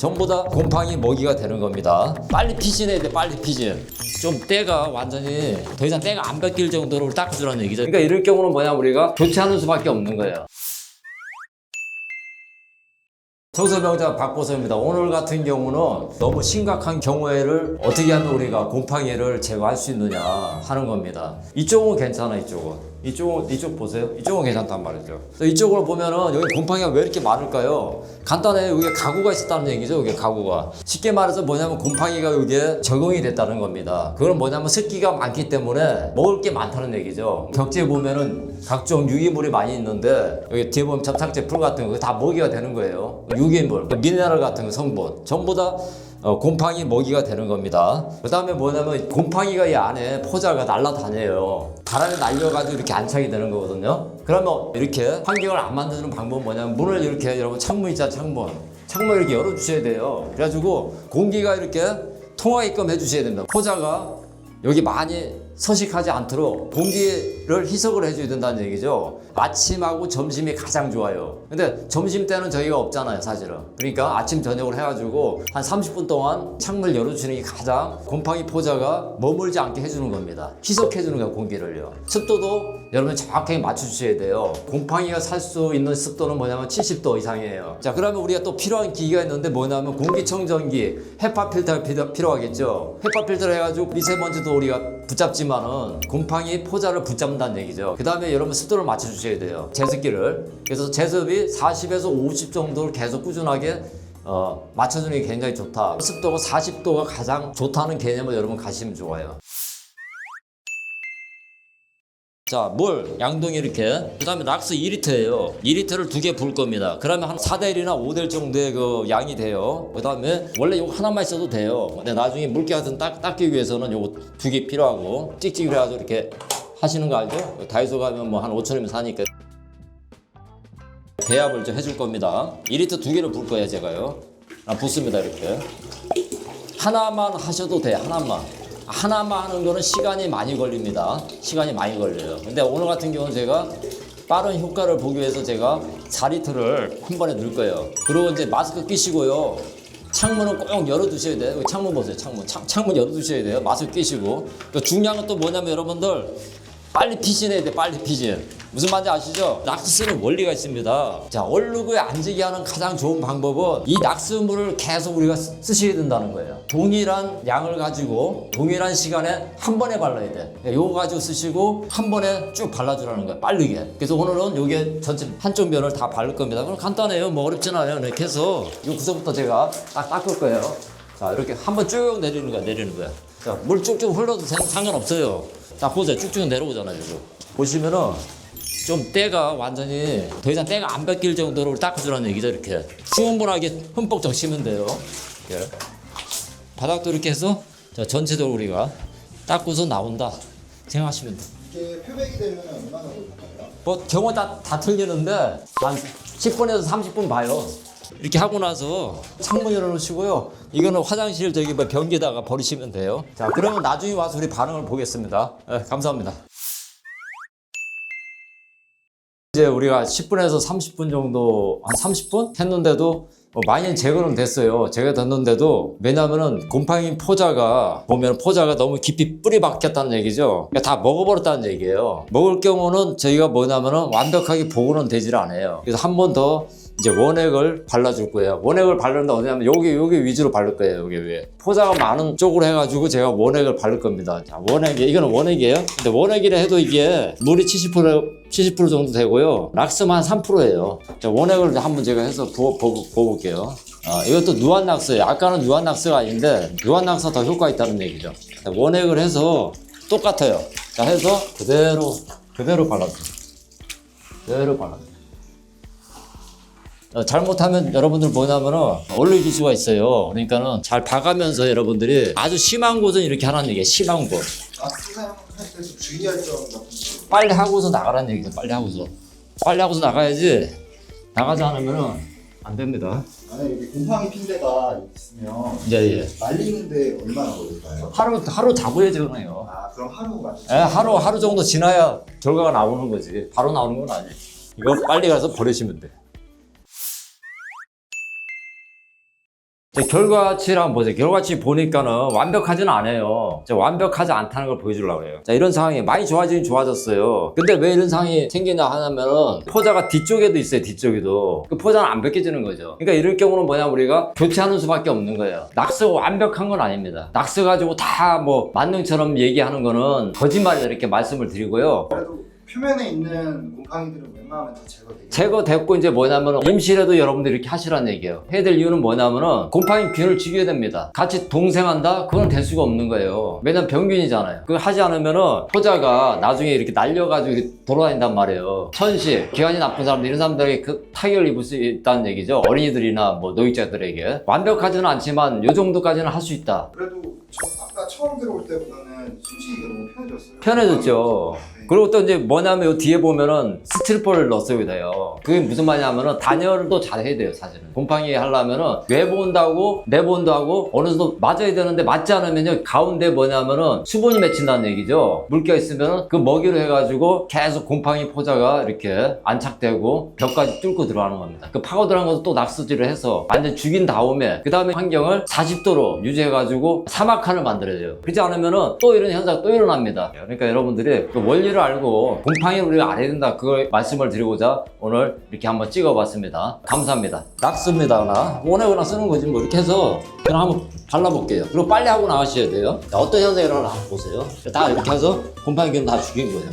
전부 다 곰팡이 먹이가 되는 겁니다. 빨리 피신해야 돼, 빨리 피신. 좀 때가 완전히 더 이상 때가 안 뺏길 정도로 닦아주라는 얘기죠. 그러니까 이럴 경우는 뭐냐 우리가 교체하는 수밖에 없는 거예요. 청소병자 박보성입니다. 오늘 같은 경우는 너무 심각한 경우에를 어떻게 하면 우리가 곰팡이를 제거할 수 있느냐 하는 겁니다. 이쪽은 괜찮아, 이쪽은. 이쪽은, 이쪽 보세요. 이쪽은 괜찮단 말이죠. 이쪽으로 보면은 여기 곰팡이가 왜 이렇게 많을까요? 간단해요. 여기 가구가 있었다는 얘기죠. 여기 가구가. 쉽게 말해서 뭐냐면 곰팡이가 여기에 적응이 됐다는 겁니다. 그건 뭐냐면 습기가 많기 때문에 먹을 게 많다는 얘기죠. 격지에 보면은 각종 유기물이 많이 있는데 여기 뒤에 보면 접착제 풀 같은 거 다 먹이가 되는 거예요. 유기물, 그 미네랄 같은 거 성분 전부 다 어, 곰팡이 먹이가 되는 겁니다. 그 다음에 뭐냐면 곰팡이가 이 안에 포자가 날아다녀요. 바람에 날려가지고 이렇게 안착이 되는 거거든요. 그러면 이렇게 환경을 안 만드는 방법은 뭐냐면 문을 이렇게 여러분 창문 있잖아 창문. 창문 이렇게 열어주셔야 돼요. 그래가지고 공기가 이렇게 통하게끔 해주셔야 됩니다. 포자가 여기 많이 서식하지 않도록 공기를 희석을 해줘야 된다는 얘기죠. 아침하고 점심이 가장 좋아요. 근데 점심 때는 저희가 없잖아요, 사실은. 그러니까 아침, 저녁을 해가지고 한 30분 동안 창문을 열어주는 게 가장 곰팡이 포자가 머물지 않게 해주는 겁니다. 희석해주는 거예요, 공기를요. 습도도 여러분 정확하게 맞춰주셔야 돼요. 곰팡이가 살 수 있는 습도는 뭐냐면 70도 이상이에요. 자, 그러면 우리가 또 필요한 기기가 있는데 뭐냐면 공기청정기, 헤파 필터가 필요- 필요하겠죠. 헤파 필터를 해가지고 미세먼지도 우리가 붙잡지만은 곰팡이 포자를 붙잡는다는 얘기죠. 그 다음에 여러분 습도를 맞춰주셔야 돼요. 제습기를. 그래서 제습이 40에서 50 정도를 계속 꾸준하게 어, 맞춰주는 게 굉장히 좋다. 습도가 40도가 가장 좋다는 개념을 여러분 가시면 좋아요. 자, 물, 양동이 이렇게. 그 다음에 락스 2리터예요. 2리터를 두 개 부을 겁니다. 그러면 한 4대1이나 5대1 정도의 그 양이 돼요. 그 다음에 원래 이거 하나만 있어도 돼요. 근데 나중에 물기 같은 딱, 닦기 위해서는 요거 두 개 필요하고 찍찍이로 해가지고 이렇게 하시는 거 알죠? 다이소 가면 뭐 한 5천원이면 사니까. 배합을 좀 해줄 겁니다. 2리터 두 개를 부을 거예요, 제가요. 아, 붓습니다, 이렇게. 하나만 하셔도 돼, 하나만. 하나만 하는 거는 시간이 많이 걸립니다. 시간이 많이 걸려요. 근데 오늘 같은 경우는 제가 빠른 효과를 보기 위해서 제가 4리터를 한 번에 넣을 거예요. 그리고 이제 마스크 끼시고요. 창문은 꼭 열어두셔야 돼요. 창문 보세요, 창문. 창, 창문 열어두셔야 돼요. 마스크 끼시고. 그 중요한 건 또 뭐냐면 여러분들 빨리 피신해야 돼, 빨리 피신. 무슨 말인지 아시죠? 락스는 원리가 있습니다. 자, 얼룩을 안 지게 하는 가장 좋은 방법은 이 락스물을 계속 우리가 쓰- 쓰셔야 된다는 거예요. 동일한 양을 가지고 동일한 시간에 한 번에 발라야 돼. 요거 가지고 쓰시고 한 번에 쭉 발라주라는 거예요. 빠르게. 그래서 오늘은 요게 전체 한쪽 면을 다 바를 겁니다. 그럼 간단해요. 뭐 어렵진 않아요. 이렇게 해서 요 구석부터 제가 딱 닦을 거예요. 자, 이렇게 한 번 쭉 내리는 거야, 내리는 거야. 자, 물 쭉쭉 흘러도 상- 상관없어요. 자, 보세요. 쭉쭉 내려오잖아요, 이거. 보시면은 좀 때가 완전히 더 이상 때가 안 뺏길 정도로 닦아주라는 얘기죠, 이렇게. 충분하게 흠뻑 적시면 돼요. 이렇게. 바닥도 이렇게 해서 자, 전체적으로 우리가 닦고서 나온다. 생각하시면 돼요. 이게 표백이 되면 얼마나 걸릴까요? 뭐 경우 다, 다 틀리는데 한 10분에서 30분 봐요. 이렇게 하고 나서 창문 열어놓으시고요. 이거는 화장실 저기 뭐 변기에다가 버리시면 돼요. 자, 그러면 나중에 와서 우리 반응을 보겠습니다. 네, 감사합니다. 이제 우리가 10분에서 30분 정도 한 30분 했는데도 뭐 많이 제거는 됐어요. 제거 됐는데도 왜냐면은 곰팡이 포자가 보면 포자가 너무 깊이 뿌리 박혔다는 얘기죠. 그러니까 다 먹어버렸다는 얘기예요. 먹을 경우는 저희가 뭐냐면은 완벽하게 보고는 되질 않아요. 그래서 한 번 더 이제 원액을 발라줄 거예요. 원액을 바르는데 어디냐면 여기 여기 위주로 바를 거예요. 여기 위에 포자가 많은 쪽으로 해가지고 제가 원액을 바를 겁니다. 자, 원액이 이거는 원액이에요. 근데 원액이라 해도 이게 물이 70% 70% 정도 되고요. 락스만 3%예요. 자, 원액을 한번 제가 해서 부어, 부어볼게요. 아, 이것도 누안 락스예요. 아까는 누안 락스가 아닌데 누안 락스가 더 효과 있다는 얘기죠. 자, 원액을 해서 똑같아요. 자, 해서 그대로 그대로 발라줘요. 그대로 발라줘요. 어, 잘못하면 여러분들 뭐냐면은 얼룩 기수가 있어요. 그러니까는 잘 봐가면서 여러분들이 아주 심한 곳은 이렇게 하라는 얘기예요. 심한 곳. 마스크 사용할 때좀 주의할 점 같은 거 빨리 하고서 나가라는 얘기죠. 빨리 하고서. 빨리 하고서 나가야지. 나가지 않으면은 안 됩니다. 만약에 여기 곰팡이 핀대가 있으면 예, 예. 말리는데 얼마나 걸릴까요? 하루, 하루 자고야 되네요. 아 그럼 하루가 예, 하루, 하루 정도 지나야 결과가 나오는 거지. 바로 나오는 건 아니에요. 이거 빨리 가서 버리시면 돼. 결과치를 한번 보세요. 결과치 보니까는 완벽하지는 않아요. 자, 완벽하지 않다는 걸 보여주려고 해요. 자, 이런 상황이 많이 좋아지긴 좋아졌어요. 근데 왜 이런 상황이 생기냐 하면은 포자가 뒤쪽에도 있어요, 뒤쪽에도. 그 포자는 안 벗겨지는 거죠. 그러니까 이럴 경우는 뭐냐, 우리가 교체하는 수밖에 없는 거예요. 낙서가 완벽한 건 아닙니다. 낙서 가지고 다 뭐 만능처럼 얘기하는 거는 거짓말이다 이렇게 말씀을 드리고요. 표면에 있는 곰팡이들은 웬만하면 다 제거되게. 제거됐고 이제 뭐냐면 임시라도 여러분들이 이렇게 하시라는 얘기예요. 해야 될 이유는 뭐냐면은 곰팡이 균을 죽여야 됩니다. 같이 동생한다? 그건 될 수가 없는 거예요. 왜냐면 병균이잖아요. 그거 하지 않으면은 포자가 나중에 이렇게 날려가지고 이렇게 돌아다닌단 말이에요. 천시, 기관이 나쁜 사람들 이런 사람들에게 그 타격을 입을 수 있다는 얘기죠. 어린이들이나 뭐 노약자들에게 완벽하지는 않지만 요 정도까지는 할 수 있다. 그래도 저 아까 처음 들어올 때보다는 숨쉬기가 너무 편해졌어요. 편해졌죠. 네. 그리고 또 이제 뭐냐면 요 뒤에 보면은 스틸폴을 넣었어야 돼요. 그게 무슨 말이냐면은 단열도 잘 해야 돼요, 사실은. 곰팡이 하려면은 온도하고 내부 온도하고 어느 정도 맞아야 되는데 맞지 않으면요, 가운데 뭐냐면은 수분이 맺힌다는 얘기죠. 물기가 있으면은 그 먹이로 해가지고 계속 곰팡이 포자가 이렇게 안착되고 벽까지 뚫고 들어가는 겁니다. 그 파고 들어간 것도 또 낙서질을 해서 완전 죽인 다음에 그 다음에 환경을 40도로 유지해가지고 사막한을 만들어야 돼요. 그렇지 않으면은 또 이런 현상 또 일어납니다. 그러니까 여러분들이 그 원리 를 알고 곰팡이를 우리가 알아야 된다. 그걸 말씀을 드리고자 오늘 이렇게 한번 찍어봤습니다. 감사합니다. 낙습니다. 나 오네거나 쓰는 거지 뭐 이렇게 해서 그냥 한번 발라볼게요. 그리고 빨리 하고 나가셔야 돼요. 자, 어떤 현상이 일어나 보세요. 다 이렇게 해서 곰팡이균 다 죽인 거예요.